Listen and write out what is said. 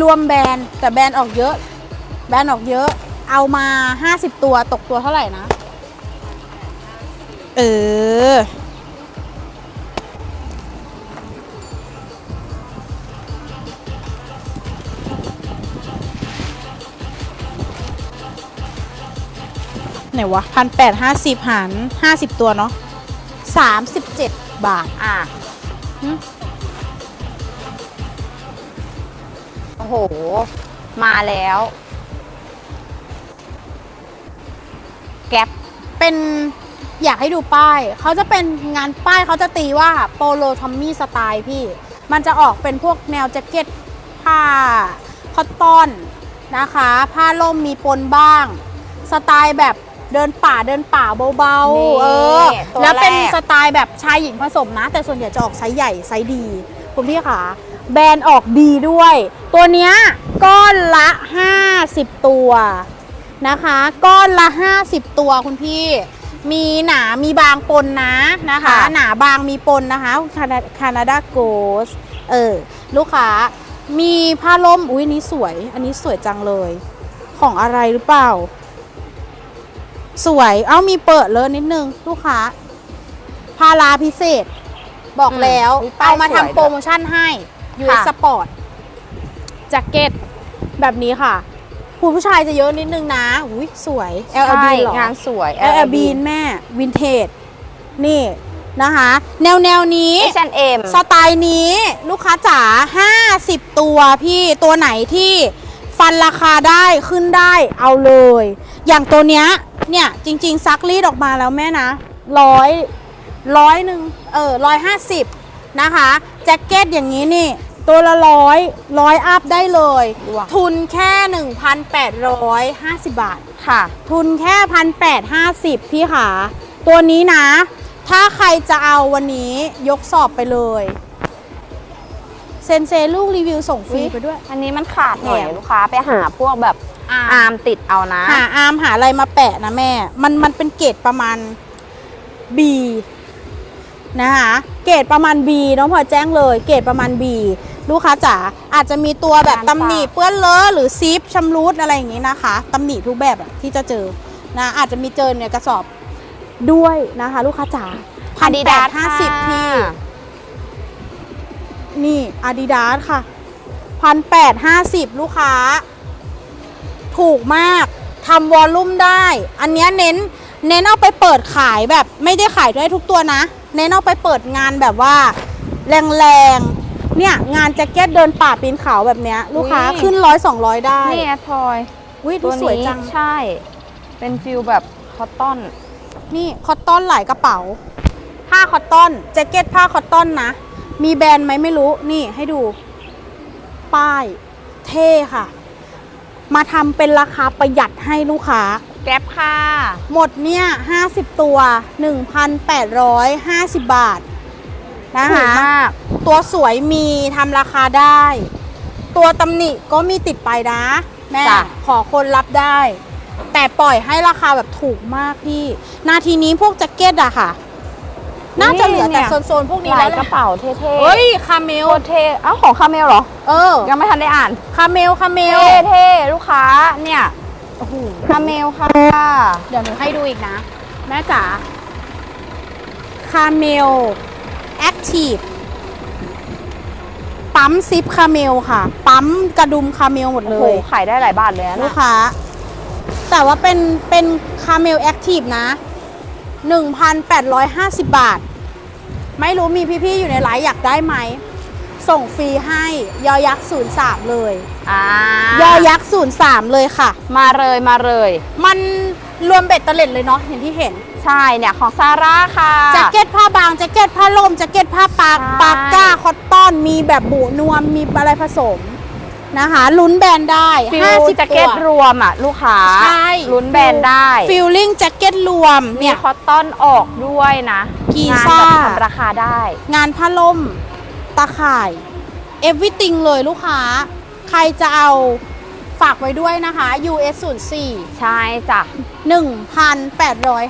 รวมแบรนด์แต่แบรนด์ออกเยอะ แบรนด์ออกเยอะ เอามา 50 ตัวตกตัวเท่าไหร่นะ เออ ไหนวะพันแปดห้าสิบหารห้าสิบตัวเนาะสามสิบเจ็ดบาท อะ โอ้โห มาแล้ว แก๊ปเป็นอยากให้ดูป้าย เขาจะเป็นงานป้ายเขาจะตีว่าโปโลทอมมี่สไตล์พี่ มันจะออกเป็นพวกแนวแจ็คเก็ตผ้าคอตตอนนะคะ ผ้าล่มมีปนบ้าง สไตล์แบบเดินป่าเดินป่าเบานี่ๆ เออ ตัวแล้วเป็นแรก สไตล์แบบชายหญิงผสมนะ แต่ส่วนใหญ่จะออกไซส์ใหญ่ไซส์ดี คุณพี่ค่ะ แบรนด์ออกดีด้วย ตัวเนี้ยก้อนละ 50 ตัวนะคะ ก้อนละ 50 ตัวคุณพี่ มีหนา มีบางปนนะนะคะ ค่ะ หนาบางมีปนนะคะคานาดาโกสเออ ลูกค้า มีผ้าล่ม อุ้ยอันนี้สวย อันนี้สวยจังเลย ของอะไรหรือเปล่า สวย เอ้ามีเปิดเลยนิดนึง ลูกค้า พาราพิเศษ บอกอืมแล้วอุ๊ยป้ายเอามาสวยทำโปรโมชั่นให้ US ค่ะ Sport แจ็คเก็ตแบบนี้ค่ะคุณผู้ชายจะเยอะนิดนึงนะ อุ้ยสวย LL ใช่ Bean เหรอ งานสวย LL Bean แม่วินเทจ นี่นะคะ แนวแนวๆนี้ H&M สไตล์นี้ลูกค้าจ๋า 50 ตัวพี่ตัวไหนที่ฟันราคาได้ขึ้นได้เอาเลย อย่างตัวเนี้ย เนี่ย จริง ๆ ซักรีดออกมาแล้วแม่นะร้อยร้อยหนึ่งเออร้อยห้าสิบนะคะ แจ็คเก็ตอย่างนี้นี่ ตัวละร้อยร้อยอัพได้เลย ว้าว ทุนแค่ 1,850 บาท ค่ะ ทุนแค่พันแปดห้าสิบพี่ขาตัวนี้นะ ถ้าใครจะเอาวันนี้ยกสอบไปเลย เซนเซลูกรีวิวส่งฟรีไปด้วย อันนี้มันขาดหน่อยแถมลูกค้าไปหาพวกแบบอาอาร์มติดเอานะ หาอาร์มหาอะไรมาแปะนะแม่ มันมันเป็นเกรดประมาณ B นะคะเกรดประมาณ B น้องพลอยแจ้งเลย เกรดประมาณ B ลูกค้าจ๋าอาจจะมีตัวแบบงานตำหนิฝากเปื้อนเลอะหรือซิปชำรุดอะไรอย่างนี้นะคะตำหนิทุกแบบอะที่จะเจอนะอาจจะมีเจอในกระสอบด้วยนะคะ ลูกค้าจ๋าพันแปดห้าสิบพี่นี่ Adidas ค่ะพันแปดห้าสิบลูกค้า ถูกมากทำวอลลุ่มได้ อันเนี้ยเน้น เน้นเอาไปเปิดขายแบบไม่ได้ขายได้ทุกตัวนะ เน้นเอาไปเปิดงานแบบว่า แรงๆ เนี่ยงานแจ็คเก็ตเดินป่าปีนเขาแบบเนี้ยลูกค้าอุ๊ย ขึ้นร้อยสองร้อยได้นี่แอดพลอยวิดูตัวสวยนี้จัง ใช่ เป็นฟิลแบบคอตตอน นี่คอตตอนหลายกระเป๋า ผ้าคอตตอนแจ็คเก็ตผ้าคอตตอนนะ มีแบรนด์ไหมไม่รู้ นี่ให้ดู ป้าย เท่ค่ะ มาทำเป็นราคาประหยัดให้ลูกค้า แก๊ปค่ะ หมดเนี่ย50 ตัว 1,850 บาท นะถูกคะ มาก ตัวสวยมีทำราคาได้ ตัวตำหนิก็มีติดไปนะ แม่ จ้ะ ขอคนรับได้ แต่ปล่อยให้ราคาแบบถูกมากพี่ นาทีนี้พวกแจ็คเก็ตอะค่ะ น่าจะเหลือแต่โซนๆพวกนี้ลาแล้ยวกระเป๋าเท่ๆเฮ้ย คาเมล โคตรเท่เอ้าของคาเมลเหรอ เออ ยังไม่ทันได้อ่าน คาเมล คาเมล เท่เท่ลูกค้าเนี่ย โอ้โหคาเมลค่ะ เดี๋ยวหนูให้ดูอีกนะ แม่จ๋าคาเมลแอคทีฟปั๊มซิปคาเมลค่ะ ปั๊มกระดุมคาเมลหมดโอ้เลโหย ขายได้หลายบาทเลยนะลูกค้า แต่ว่าเป็นเป็นคาเมลแอคทีฟนะ 1,850 บาท ไม่รู้มีพี่ ๆ อยู่ในไลฟ์อยากได้ไหม ส่งฟรีให้ยอยักษ์03 เลย อ่ายอยักษ์03 เลยค่ะ มาเลยมาเลย มันรวมเบ็ดเตล็ดเลยเนาะอย่างที่เห็นใช่เนี่ยของซาร่าค่ะ แจ็คเก็ตผ้าบางแจ็คเก็ตผ้าลมแจ็คเก็ตผ้าปากใช่ ปากก้าคอตตอนมีแบบบุนวมมีอะไรผสมนะคะลุ้นแบรนด์ได้ฟิล50แจ็คเก็ตตัว รวมอะลูกค้าใช่ ลุ้นแบรนด์ได้ฟิลลิ่งแจ็คเก็ตรวมมีเนี่ย คอตตอนออกด้วยนะกีงานซ่าแบบทำราคาได้ งานผ้าล่ม ตาข่าย everything เลยลูกค้า ใครจะเอาฝากไว้ด้วยนะคะ US 04ใช่จ้ะ1,850